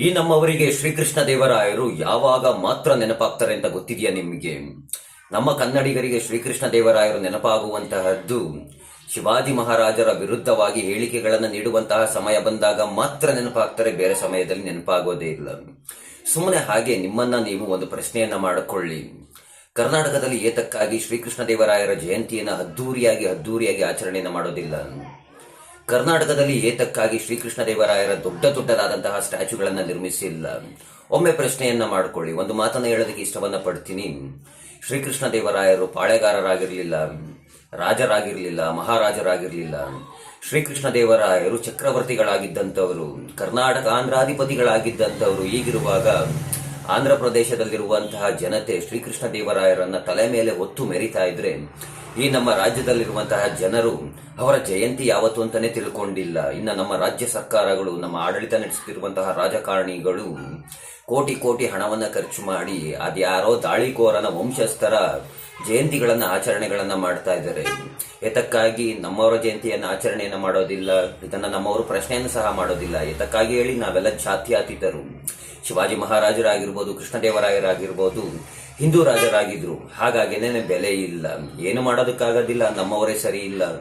ಈ ನಮ್ಮವರಿಗೆ ಶ್ರೀಕೃಷ್ಣ ದೇವರಾಯರು ಯಾವಾಗ ಮಾತ್ರ ನೆನಪಾಗ್ತಾರೆ ಅಂತ ಗೊತ್ತಿದೆಯಾ ನಿಮಗೆ? ನಮ್ಮ ಕನ್ನಡಿಗರಿಗೆ ಶ್ರೀಕೃಷ್ಣ ದೇವರಾಯರು ನೆನಪಾಗುವಂತಹದ್ದು ಶಿವಾಜಿ ಮಹಾರಾಜರ ವಿರುದ್ಧವಾಗಿ ಹೇಳಿಕೆಗಳನ್ನು ನೀಡುವಂತಹ ಸಮಯ ಬಂದಾಗ ಮಾತ್ರ ನೆನಪಾಗ್ತಾರೆ, ಬೇರೆ ಸಮಯದಲ್ಲಿ ನೆನಪಾಗೋದೇ ಇಲ್ಲ. ಸುಮ್ಮನೆ ಹಾಗೆ ನಿಮ್ಮನ್ನ ನೀವು ಒಂದು ಪ್ರಶ್ನೆಯನ್ನ ಮಾಡಿಕೊಳ್ಳಿ. ಕರ್ನಾಟಕದಲ್ಲಿ ಏತಕ್ಕಾಗಿ ಶ್ರೀಕೃಷ್ಣ ದೇವರಾಯರ ಜಯಂತಿಯನ್ನು ಅದ್ದೂರಿಯಾಗಿ ಅದ್ದೂರಿಯಾಗಿ ಆಚರಣೆಯನ್ನು ಮಾಡೋದಿಲ್ಲ? ಕರ್ನಾಟಕದಲ್ಲಿ ಏತಕ್ಕಾಗಿ ಶ್ರೀಕೃಷ್ಣದೇವರಾಯರ ದೊಡ್ಡ ದೊಡ್ಡದಾದಂತಹ ಸ್ಟ್ಯಾಚ್ಯೂಗಳನ್ನು ನಿರ್ಮಿಸಿಲ್ಲ? ಒಮ್ಮೆ ಪ್ರಶ್ನೆಯನ್ನ ಮಾಡಿಕೊಳ್ಳಿ. ಒಂದು ಮಾತನ್ನ ಹೇಳೋದಕ್ಕೆ ಇಷ್ಟವನ್ನ ಪಡ್ತೀನಿ. ಶ್ರೀಕೃಷ್ಣದೇವರಾಯರು ಪಾಳೆಗಾರರಾಗಿರಲಿಲ್ಲ, ರಾಜರಾಗಿರಲಿಲ್ಲ, ಮಹಾರಾಜರಾಗಿರಲಿಲ್ಲ. ಶ್ರೀಕೃಷ್ಣದೇವರಾಯರು ಚಕ್ರವರ್ತಿಗಳಾಗಿದ್ದಂಥವರು, ಕರ್ನಾಟಕ ಆಂಧ್ರಾಧಿಪತಿಗಳಾಗಿದ್ದಂಥವರು ಈಗಿರುವಾಗ ಆಂಧ್ರ ಪ್ರದೇಶದಲ್ಲಿರುವಂತಹ ಜನತೆ ಶ್ರೀಕೃಷ್ಣ ದೇವರಾಯರನ್ನ ತಲೆ ಮೇಲೆ ಹೊತ್ತು ಮೆರಿತಾ ಇದ್ರೆ ಈ ನಮ್ಮ ರಾಜ್ಯದಲ್ಲಿರುವಂತಹ ಜನರು ಅವರ ಜಯಂತಿ ಯಾವತ್ತು ಅಂತಾನೆ ತಿಳ್ಕೊಂಡಿಲ್ಲ. ಇನ್ನು ನಮ್ಮ ರಾಜ್ಯ ಸರ್ಕಾರಗಳು, ನಮ್ಮ ಆಡಳಿತ ನಡೆಸುತ್ತಿರುವಂತಹ ರಾಜಕಾರಣಿಗಳು ಕೋಟಿ ಕೋಟಿ ಹಣವನ್ನ ಖರ್ಚು ಮಾಡಿ ಅದ್ಯಾರೋ ದಾಳಿಕೋರನ ವಂಶಸ್ಥರ ಜಯಂತಿಗಳನ್ನ, ಆಚರಣೆಗಳನ್ನ ಮಾಡ್ತಾ ಇದ್ದಾರೆ. ಎತಕ್ಕಾಗಿ ನಮ್ಮವರ ಜಯಂತಿಯನ್ನ ಆಚರಣೆಯನ್ನ ಮಾಡೋದಿಲ್ಲ, ಇದನ್ನ ನಮ್ಮವರು ಪ್ರಶ್ನೆಯನ್ನು ಸಹ ಮಾಡೋದಿಲ್ಲ. ಎತಕ್ಕಾಗಿ ಹೇಳಿ ನಾವೆಲ್ಲ ಜಾತ್ಯತೀತರು. ಶಿವಾಜಿ ಮಹಾರಾಜರಾಗಿರ್ಬೋದು ಕೃಷ್ಣದೇವರಾಯರಾಗಿರ್ಬೋದು ಹಿಂದೂ ರಾಜರಾಗಿದ್ರು. ಹಾಗಾಗಿನೇ ಬೆಲೆ ಇಲ್ಲ. ಏನು ಮಾಡೋದಕ್ಕಾಗೋದಿಲ್ಲ. ನಮ್ಮವರೇ ಸರಿ ಇಲ್ಲ.